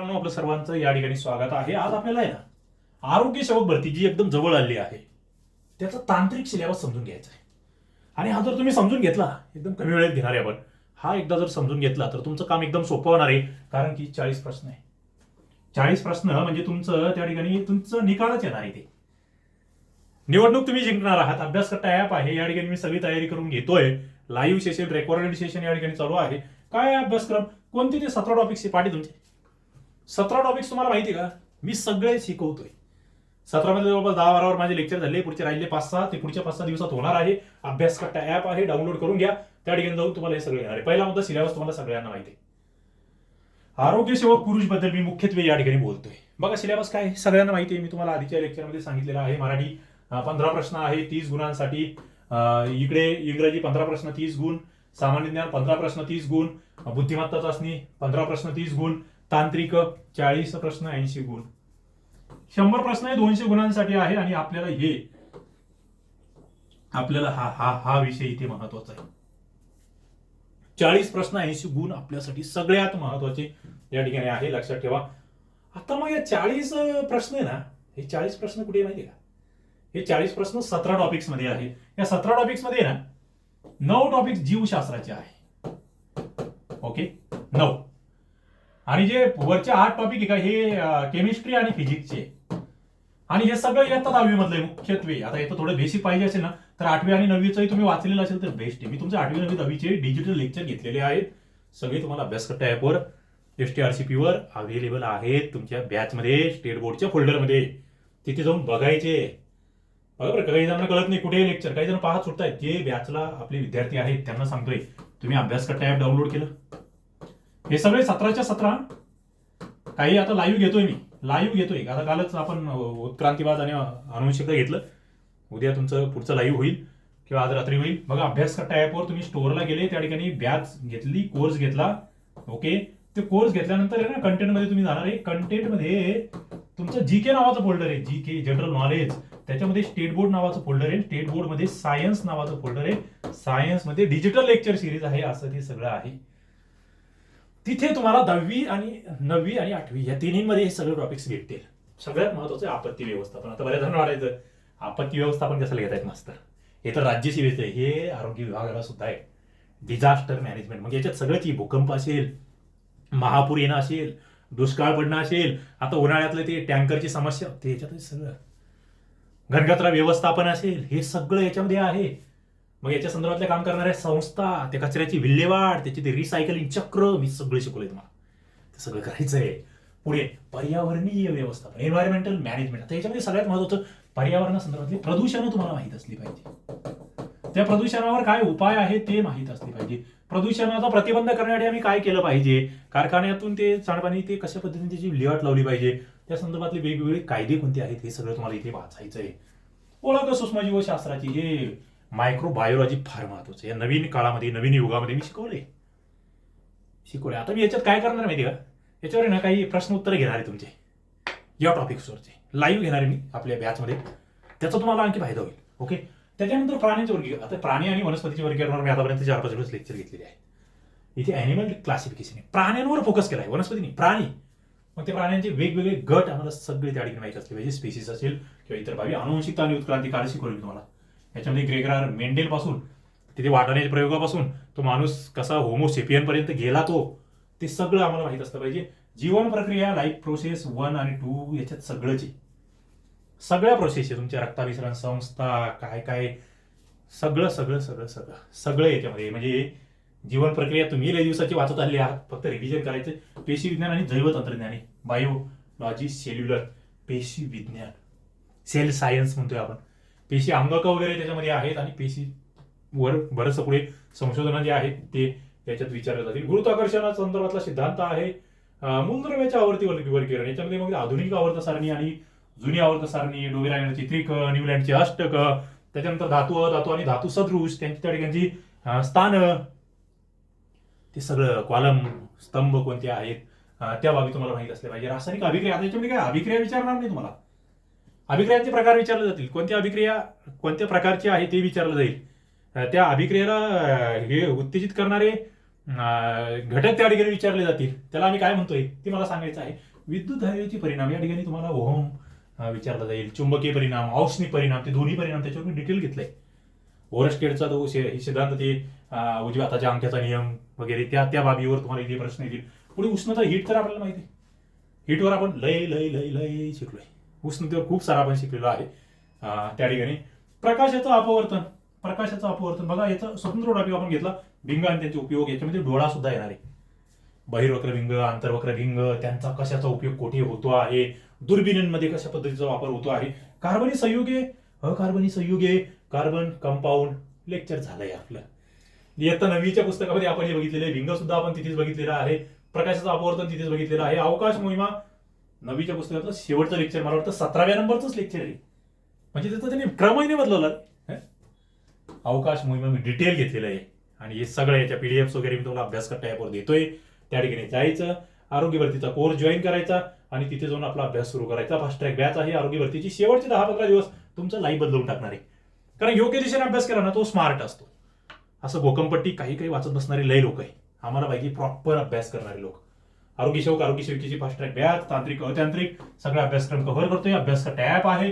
मित्रांनो आपलं सर्वांचं या ठिकाणी स्वागत आहे. आज आपल्याला आहे ना आरोग्य सेवक भरती जी एकदम जवळ आली आहे त्याचा तांत्रिक सिलेबस समजून घ्यायचा आहे. आणि हा जर तुम्ही समजून घेतला एकदम कमी वेळेत घेणार आहे आपण हा एकदा जर समजून घेतला तर तुमचं काम एकदम सोपं होणार आहे कारण की चाळीस प्रश्न आहे. चाळीस प्रश्न म्हणजे तुमचं त्या ठिकाणी तुमचं निकालच येणार आहे ते. निवडणूक तुम्ही जिंकणार आहात अभ्यास करता ॲप आहे या ठिकाणी मी सगळी तयारी करून घेतोय. लाईव्ह सेशन रेकॉर्डेड सेशन या ठिकाणी चालू आहे. काय अभ्यासक्रम? कोणते ते सतरा टॉपिक्स पाठी तुमचे? सतरा टॉपिक्स तुम्हाला माहिती का? मी सगळे शिकवतोय. सतरामध्ये जवळपास दहा बारावर माझे लेक्चर झाले. पुढचे राहिले पाच सहा. ते पुढच्या पाच सहा दिवसात होणार आहे. अभ्यास करता ऍप आहे. डाउनलोड करून घ्या. त्या ठिकाणी जाऊन तुम्हाला हे सगळं येणार आहे. पहिला मुद्दा सिलेबस तुम्हाला सगळ्यांना माहिती आहे. आरोग्य सेवक पुरुषबद्दल मी मुख्यत्वे या ठिकाणी बोलतोय. बघा सिलेबस काय सगळ्यांना माहिती आहे. मी तुम्हाला आधीच्या लेक्चरमध्ये सांगितलेलं आहे. मराठी पंधरा प्रश्न आहे तीस गुणांसाठी इकडे इंग्रजी पंधरा प्रश्न तीस गुण सामान्य ज्ञान पंधरा प्रश्न तीस गुण बुद्धिमत्ता चाचणी पंधरा प्रश्न तीस गुण तांत्रिक चाळीस प्रश्न ऐंशी गुण. शंभर प्रश्न हे दोनशे गुणांसाठी आहे आणि आपल्याला हे आपल्याला हा हा हा विषय इथे महत्त्वाचा आहे. चाळीस प्रश्न ऐंशी गुण आपल्यासाठी सगळ्यात महत्त्वाचे या ठिकाणी आहे लक्षात ठेवा. आता मग या चाळीस प्रश्न आहे ना हे चाळीस प्रश्न कुठे माहिती आहे का? हे चाळीस प्रश्न सतरा टॉपिक्समध्ये आहे. या सतरा टॉपिक्समध्ये ना नऊ टॉपिक्स जीवशास्त्राचे आहे. ओके नऊ. आणि जे वरचे आठ टॉपिक आहे का हे केमिस्ट्री आणि फिजिक्सचे आणि हे सगळं येतात दहावी मधले मुख्यत्वे आता येतं थोडं बेसिक पाहिजे असेल ना तर आठवी आणि नववीचंही तुम्ही वाचलेलं असेल तर बेस्ट आहे. मी तुमचे आठवी नववी दहावीचे डिजिटल लेक्चर घेतलेले आहेत. सगळे तुम्हाला अभ्यास करता ॲपवर एस टी आर सी पीवर अवेलेबल आहेत तुमच्या बॅचमध्ये स्टेट बोर्डच्या फोल्डरमध्ये तिथे जाऊन बघायचे. बरोबर काही जणांना कळत नाही कुठे लेक्चर काही जण पाहत सुटतायत. जे बॅचला आपले विद्यार्थी आहेत त्यांना सांगतोय तुम्ही अभ्यास करता ॲप डाउनलोड केलं? हे सगळे सतराच्या सतरा. काही आता लाईव्ह घेतोय मी. लाईव्ह घेतोय. आता कालच आपण उत्क्रांतीवाद आणि अनुवंशिकता घेतलं. उद्या तुमचं पुढचं लाईव्ह होईल किंवा आज रात्री होईल. बघा अभ्यास करता ॲपवर तुम्ही स्टोअरला गेले त्या ठिकाणी बॅच घेतली कोर्स घेतला. ओके ते कोर्स घेतल्यानंतर आहे ना कंटेंटमध्ये तुम्ही जाणार आहे. कंटेंटमध्ये तुमचं जी के नावाचं फोल्डर आहे. जी के जनरल नॉलेज त्याच्यामध्ये स्टेट बोर्ड नावाचं फोल्डर आहे. स्टेट बोर्डमध्ये सायन्स नावाचं फोल्डर आहे. सायन्समध्ये डिजिटल लेक्चर सिरीज आहे. असं ते सगळं आहे. तिथे तुम्हाला दहावी आणि नववी आणि आठवी या तिन्हीमध्ये हे सगळे टॉपिक्स भेटतील. सगळ्यात महत्वाचं आपत्ती व्यवस्थापन. आता बऱ्याच जण वाटायचं आपत्ती व्यवस्थापन कसं घेत आहेत मास्तर हे तर राज्य सेवेचं हे आरोग्य विभागाला सुद्धा आहे. डिझास्टर मॅनेजमेंट म्हणजे याच्यात सगळंच भूकंप असेल महापूर येणं असेल दुष्काळ पडणं असेल आता उन्हाळ्यातलं ते टँकरची समस्या ते याच्यात सगळं. घनकचरा व्यवस्थापन असेल हे सगळं याच्यामध्ये आहे. मग याच्या संदर्भातले काम करणाऱ्या संस्था त्या कचऱ्याची विल्हेवाट त्याची ते रिसायकलिंग चक्र मी सगळे शिकवले तुम्हाला. ते सगळं करायचं आहे पुढे पर्यावरणीय व्यवस्थापन एन्व्हायरमेंटल मॅनेजमेंट आता याच्यामध्ये सगळ्यात महत्वाचं पर्यावरणासंदर्भातली प्रदूषणं तुम्हाला माहीत असली पाहिजे. त्या प्रदूषणावर काय उपाय आहे ते माहीत असले पाहिजे. प्रदूषणाचा प्रतिबंध करण्यासाठी आम्ही काय केलं पाहिजे? कारखान्यातून ते सांडपाणी ते कशा पद्धतीने त्याची विल्हेवाट लावली पाहिजे? त्या संदर्भातले वेगवेगळे कायदे कोणते आहेत हे सगळं तुम्हाला इथे वाचायचं आहे ओळख सूक्ष्मजीवशास्त्राची हे मायक्रोबायोलॉजी फार महत्वाचं या नवीन काळामध्ये नवीन युगामध्ये मी शिकवले शिकवले आता मी याच्यात काय करणार माहिती का? याच्यावर ना काही प्रश्न उत्तर घेणार आहे तुमचे. या टॉपिक्सवरचे लाईव्ह घेणार आहे मी आपल्या बॅचमध्ये त्याचा तुम्हाला आणखी फायदा होईल. ओके त्याच्यानंतर प्राण्यांचे वर्गीकरण. आता प्राणी आणि वनस्पतीचे वर्गीकरणावर मी आतापर्यंत चार पाच दिवस लेक्चर घेतलेले आहे. इथे ॲनिमल क्लासिफिकेशन आहे. प्राण्यांवर फोकस केला आहे. वनस्पती नाही प्राणी. मग ते प्राण्यांचे वेगवेगळे गट आम्हाला सगळे त्या ठिकाणी माहिती असले पाहिजे म्हणजे स्पेसिस असेल किंवा इतर बाबी. अनुवंशिकता आणि उत्क्रांती काळ शिकवली तुम्हाला. याच्यामध्ये ग्रेगरार मेंडेल पासून तिथे वाटाण्याच्या प्रयोगापासून तो माणूस कसा होमोसेपियनपर्यंत गेला तो ते सगळं आम्हाला माहीत असलं पाहिजे. जीवन प्रक्रिया लाईफ प्रोसेस वन आणि टू याच्यात सगळंच आहे. सगळ्या प्रोसेस आहे तुमच्या रक्ताभिसरण संस्था काय काय सगळं सगळं सगळं सगळं सगळं याच्यामध्ये म्हणजे जीवन प्रक्रिया तुम्ही लय दिवसाची वाचत आली आहात फक्त रिव्हिजन करायचं पेशी विज्ञान आणि जैव तंत्रज्ञान आहे. बायोलॉजी सेल्युलर पेशी विज्ञान. सेल सायन्स म्हणतोय आपण. पेशी अंगक वगैरे त्याच्यामध्ये आहेत आणि पेशी वर बरंचसं पुढे संशोधन जे आहेत ते याच्यात विचारले जातील. गुरुत्वाकर्षणा संदर्भातला सिद्धांत आहे. मूलद्रव्याच्या आवर्ती वर्ग- वर्गीकरण. याच्यामध्ये मग आधुनिक आवर्त सारणी आणि जुनी आवर्त सारणी डोगेरायनाची त्रिक न्यूलँडची अष्टक त्याच्यानंतर धातू धातू आणि धातू सदृश त्यांची त्या ठिकाणची स्थान. ते सगळं कॉलम स्तंभ कोणते आहेत? त्या बाबी तुम्हाला माहीत असल्या पाहिजे. रासायनिक अभिक्रिया. आता याच्यामध्ये काय अभिक्रिया विचारणार नाही तुम्हाला. अभिक्रियांचे प्रकार विचारले जातील. कोणत्या अभिक्रिया कोणत्या प्रकारची आहे ते विचारलं जाईल. त्या अभिक्रियेला हे उत्तेजित करणारे घटक त्या ठिकाणी विचारले जातील. त्याला आम्ही काय म्हणतोय? ते मला सांगायचं आहे. विद्युत धारेचे परिणाम या ठिकाणी तुम्हाला ओहम विचारला जाईल. चुंबकीय परिणाम औष्णिक परिणाम ते दोन्ही परिणाम त्याच्यावर मी डिटेल घेतलंय. ओरस्टेडचा तो हे सिद्धांत ते उजव्या हाताच्या अंगठ्याचा नियम वगैरे त्या त्या बाबीवर तुम्हाला इथे प्रश्न येतील. पुढे उष्णता हीट तर आपल्याला माहिती आहे. हीटवर आपण लय लय लय लय शिकलोय. उष्णतेवर खूप सारा आपण शिकलेलो आहे त्या ठिकाणी. प्रकाशाचं अपवर्तन प्रकाशाचं अपवर्तन. बघा याचा स्वतंत्र टॉपिक आपण घेतला. भिंग आणि त्यांचे उपयोग याच्यामध्ये डोळा सुद्धा येणार आहे. बहिर्वक्र भिंग आंतरवक्र भिंग त्यांचा कशाचा उपयोग कुठे होतो आहे? दुर्बिणींमध्ये कशा पद्धतीचा वापर होतो आहे? कार्बनी संयुगे अकार्बनी संयुगे कार्बन कंपाऊंड लेक्चर झालंय आपलं. इयत्ता नववीच्या पुस्तकामध्ये आपण हे बघितलेलं आहे. भिंग सुद्धा आपण तिथेच बघितलेलं आहे. प्रकाशाचं अपवर्तन तिथेच बघितलेलं आहे. अवकाश मोहिमा नवीच्या पुस्तकातलं शेवटचं लेक्चर मला वाटतं सतराव्या नंबरचंच लेक्चर आहे. म्हणजे त्याचा त्यांनी क्रमही नाही बदलवला. अवकाश मोहिमा मी डिटेल घेतलेलं आहे. आणि हे सगळं याच्या पीडीएफ वगैरे मी तुम्हाला अभ्यास करता ॲपवर देतोय. त्या ठिकाणी जायचं. आरोग्य भरतीचा कोर्स जॉईन करायचा. आणि तिथे जाऊन आपला अभ्यास सुरू करायचा. फास्ट ट्रॅक बॅच आहे. आरोग्य भरतीची शेवटचे दहा पंधरा दिवस तुमचं लाईफ बदलवून टाकणार आहे. कारण योग्य दिशेने अभ्यास केला ना तो स्मार्ट असतो. असं भोकंपट्टी काही काही वाचत बसणारे लय लोक आहे. आम्हाला पाहिजे प्रॉपर अभ्यास करणारे लोक. आरोग्य सेवक आरोग्य सेविकेची फास्ट ट्रॅक बॅच तांत्रिक अतांत्रिक सगळा अभ्यासक्रम कव्हर करतोय. अभ्यास का टॅप आहे.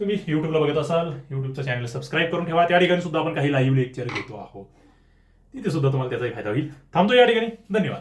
तुम्ही युट्यूबला बघत असाल युट्यूबचा चॅनल सबस्क्राईब करून ठेवा. त्या ठिकाणी सुद्धा आपण काही लाईव्ह लेक्चर घेतो आहोत. तिथे सुद्धा तुम्हाला त्याचाही फायदा होईल. थांबतो या ठिकाणी. धन्यवाद.